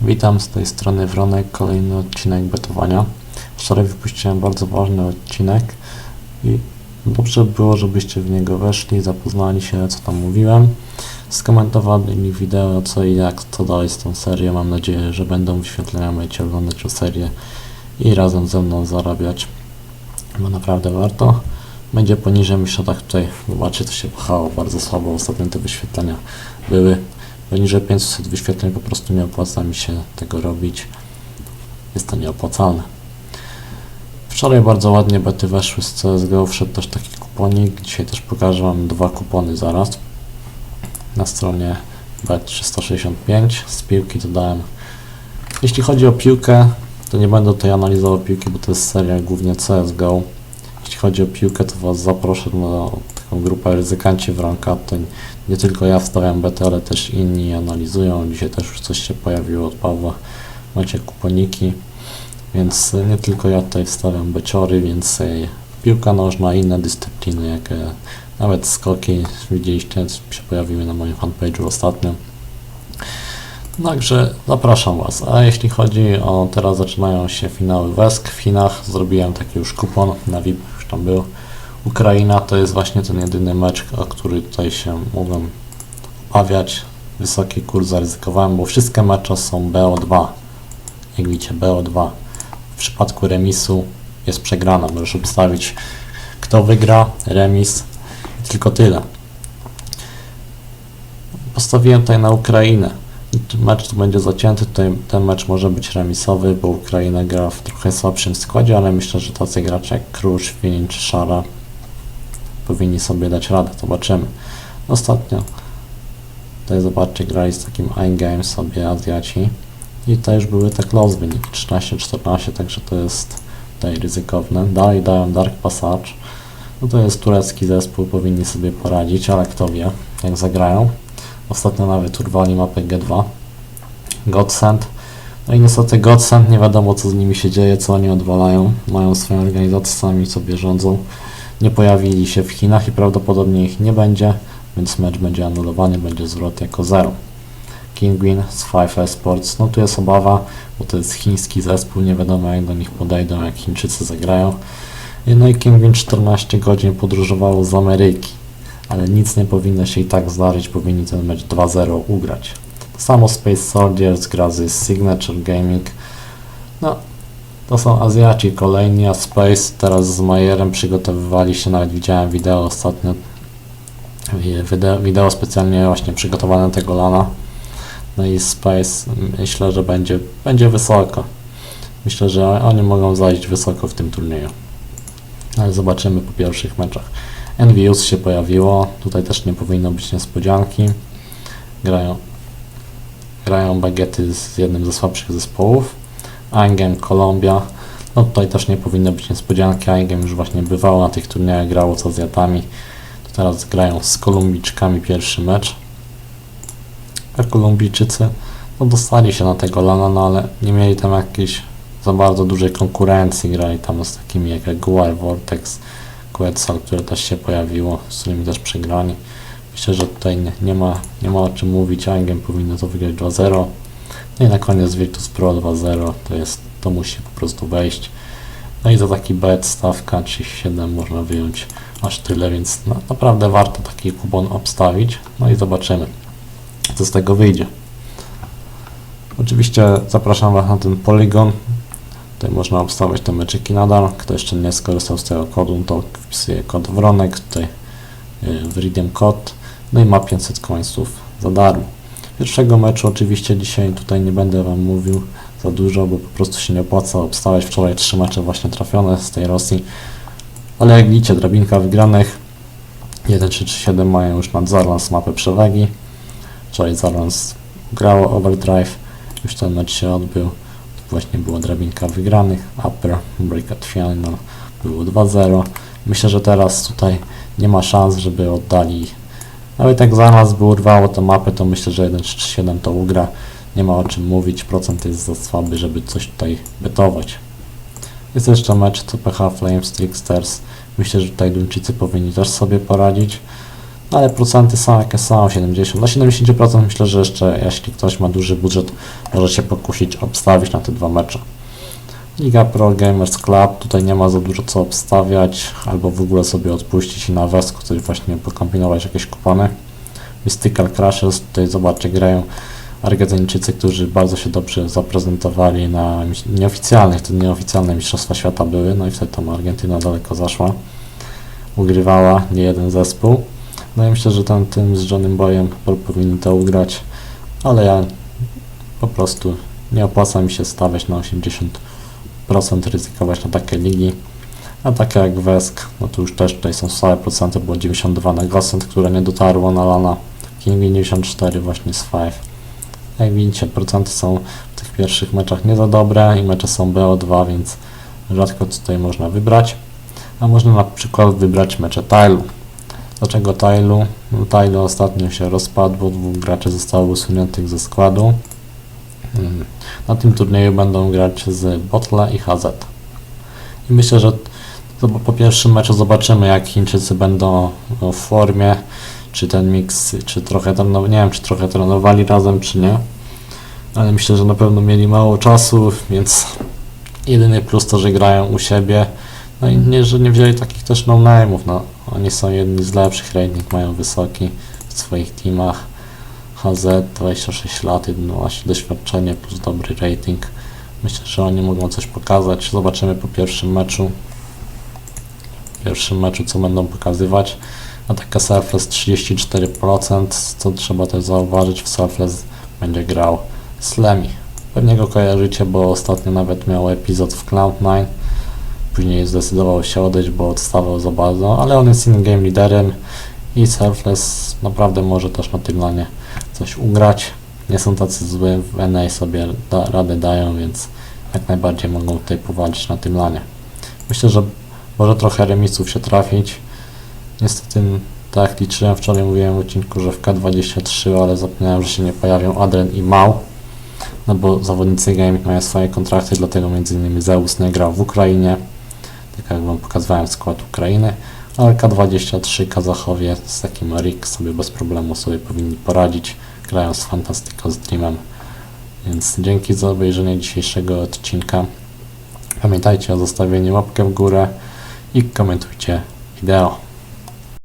Witam z tej strony Wronek, kolejny odcinek betowania. Wczoraj wypuściłem bardzo ważny odcinek i dobrze by było, żebyście w niego weszli, zapoznali się, co tam mówiłem, skomentowali mi wideo, co i jak, co dalej z tą serią. Mam nadzieję, że będą wyświetlenia, będziecie oglądać tę serię i razem ze mną zarabiać, bo naprawdę warto. Będzie poniżej, myślę tak tutaj, zobaczcie, to się pchało bardzo słabo, ostatnio te wyświetlenia były Poniżej 500 wyświetleń po prostu nie opłaca mi się tego robić. Jest to nieopłacalne. Wczoraj bardzo ładnie bety weszły z CSGO, wszedł też taki kuponik. Dzisiaj też pokażę Wam dwa kupony zaraz. Na stronie Bet365 z piłki dodałem. Jeśli chodzi o piłkę, to nie będę tutaj analizował piłki, bo to jest seria głównie CSGO. Chodzi o piłkę, to Was zaproszę na taką grupę ryzykanci w ranka. To nie tylko ja wstawiam bety, ale też inni analizują. Dzisiaj też już coś się pojawiło od Pawła. Macie kuponiki, więc nie tylko ja tutaj wstawiam beciory, więc e, piłka nożna, inne dyscypliny, jak e, nawet skoki, widzieliście, się pojawiły na moim fanpage'u ostatnio. Także zapraszam Was. A jeśli chodzi o teraz zaczynają się finały WESK w Chinach, zrobiłem taki już kupon na VIP, tam był. Ukraina to jest właśnie ten jedyny mecz, o który tutaj się mogłem obawiać. Wysoki kurs zaryzykowałem, bo wszystkie mecze są BO2. Jak widzicie, BO2. W przypadku remisu jest przegrana. Możesz obstawić, kto wygra, remis tylko tyle. Postawiłem tutaj na Ukrainę. Mecz tu będzie zacięty, tutaj ten mecz może być remisowy, bo Ukraina gra w trochę słabszym składzie, ale myślę, że tacy gracze jak Krusz, Win czy Szara powinni sobie dać radę, zobaczymy. Ostatnio tutaj zobaczcie, grali z takim iGame sobie Azjaci i tutaj już były te close wyniki 13-14, także to jest tutaj ryzykowne. Dalej dają Dark Passage, no to jest turecki zespół, powinni sobie poradzić, ale kto wie, jak zagrają. Ostatnio nawet urwali mapę G2. Godsend. No i niestety Godsend, nie wiadomo co z nimi się dzieje, co oni odwalają. Mają swoją organizację, sami sobie rządzą. Nie pojawili się w Chinach i prawdopodobnie ich nie będzie, więc mecz będzie anulowany, będzie zwrot jako 0. Kingwin z 5 Sports. No tu jest obawa, bo to jest chiński zespół, nie wiadomo jak do nich podejdą, jak Chińczycy zagrają. No i Kingwin 14 godzin podróżowało z Ameryki ale nic nie powinno się i tak zdarzyć, powinni ten mecz 2-0 ugrać. Samo Space Soldiers gra z Signature Gaming. No, to są Azjaci kolejni, a Space teraz z Majerem przygotowywali się, nawet widziałem wideo ostatnio, wideo, wideo specjalnie właśnie przygotowane tego lana. No i Space myślę, że będzie, będzie wysoko. Myślę, że oni mogą zajść wysoko w tym turnieju. Ale zobaczymy po pierwszych meczach. Envious się pojawiło, tutaj też nie powinno być niespodzianki. Grają, grają bagiety z jednym ze słabszych zespołów. Angem, Kolumbia. No tutaj też nie powinno być niespodzianki. Angem już właśnie bywało na tych turniejach, grało z Azjatami. To teraz grają z Kolumbijczykami pierwszy mecz. A Kolumbijczycy no dostali się na tego lana, no ale nie mieli tam jakiejś za bardzo dużej konkurencji. Grali tam z takimi jak Jaguar, Vortex, Quetzal, które też się pojawiło, z którymi też przegrali. Myślę, że tutaj nie, nie, ma, nie ma o czym mówić. Angem powinno to wygrać 2-0. No i na koniec Virtus Pro 2-0. To jest, to musi po prostu wejść. No i za taki bet stawka 37 można wyjąć aż tyle, więc no, naprawdę warto taki kupon obstawić. No i zobaczymy, co z tego wyjdzie. Oczywiście zapraszam Was na ten poligon. Tutaj można obstawiać te meczyki nadal. Kto jeszcze nie skorzystał z tego kodu, to wpisuje kod Wronek, tutaj w Redeem kod, no i ma 500 końców za darmo. Pierwszego meczu oczywiście dzisiaj tutaj nie będę Wam mówił za dużo, bo po prostu się nie opłaca obstawiać. Wczoraj trzy mecze właśnie trafione z tej Rosji, ale jak widzicie, drabinka wygranych. 1, 3, 3, 7 mają już nad Zarlans mapę przewagi. Wczoraj Zarlans grało Overdrive, już ten mecz się odbył właśnie była drabinka wygranych, upper, breakout final było 2-0. Myślę, że teraz tutaj nie ma szans, żeby oddali. Nawet jak zaraz by urwało tę mapę, to myślę, że 1-3-7 to ugra. Nie ma o czym mówić, procent jest za słaby, żeby coś tutaj betować. Jest jeszcze mecz CPH Flames Tricksters. Myślę, że tutaj Duńczycy powinni też sobie poradzić. No ale procenty są jakie są, 70. Na 70% myślę, że jeszcze jeśli ktoś ma duży budżet, może się pokusić obstawić na te dwa mecze. Liga Pro Gamers Club, tutaj nie ma za dużo co obstawiać, albo w ogóle sobie odpuścić i na Wesku coś właśnie pokombinować jakieś kupony. Mystical Crashes, tutaj zobaczcie, grają Argentyńczycy, którzy bardzo się dobrze zaprezentowali na nieoficjalnych, to nieoficjalne Mistrzostwa Świata były, no i wtedy tam Argentyna daleko zaszła, ugrywała nie jeden zespół. No i myślę, że tam tym z Johnnym Boyem po- powinni to ugrać, ale ja po prostu nie opłaca mi się stawiać na 80% ryzykować na takie ligi. A takie jak Wesk, no to już też tutaj są słabe procenty, było 92 na Gossent, które nie dotarło na Lana. King 94 właśnie z 5. Jak widzicie, procenty są w tych pierwszych meczach nie za dobre i mecze są BO2, więc rzadko tutaj można wybrać. A można na przykład wybrać mecze Tylu. Dlaczego Tylu? No, Tylu ostatnio się rozpadł, bo dwóch graczy zostało usuniętych ze składu. Mm. Na tym turnieju będą grać z Botle i HZ. I myślę, że po pierwszym meczu zobaczymy, jak Chińczycy będą w formie, czy ten miks, czy trochę trenowali, nie wiem, czy trochę trenowali razem, czy nie. Ale myślę, że na pewno mieli mało czasu, więc jedyny plus to, że grają u siebie. No i nie, że nie wzięli takich też no-name'ów, no. Oni są jedni z lepszych, rating mają wysoki w swoich teamach. HZ 26 lat, 11 doświadczenie plus dobry rating. Myślę, że oni mogą coś pokazać. Zobaczymy po pierwszym meczu. W pierwszym meczu co będą pokazywać. Ataka Selfless 34%, co trzeba też zauważyć, w Selfless będzie grał Slemi. Pewnie go kojarzycie, bo ostatnio nawet miał epizod w Cloud9. Później zdecydował się odejść, bo odstawał za bardzo, ale on jest in-game liderem i Selfless naprawdę może też na tym lanie coś ugrać. Nie są tacy zły, w NA sobie da, radę dają, więc jak najbardziej mogą tutaj powalczyć na tym lanie. Myślę, że może trochę remisów się trafić. Niestety, tak jak liczyłem wczoraj, mówiłem w odcinku, że w K23, ale zapomniałem, że się nie pojawią Adren i Mał. No bo zawodnicy Gaming mają swoje kontrakty, dlatego m.in. Zeus nie grał w Ukrainie. Tak jak wam pokazywałem skład Ukrainy. Ale K23 Kazachowie z takim Rick sobie bez problemu sobie powinni poradzić, grając z Fantastico z Dreamem. Więc dzięki za obejrzenie dzisiejszego odcinka. Pamiętajcie o zostawieniu łapkę w górę i komentujcie wideo.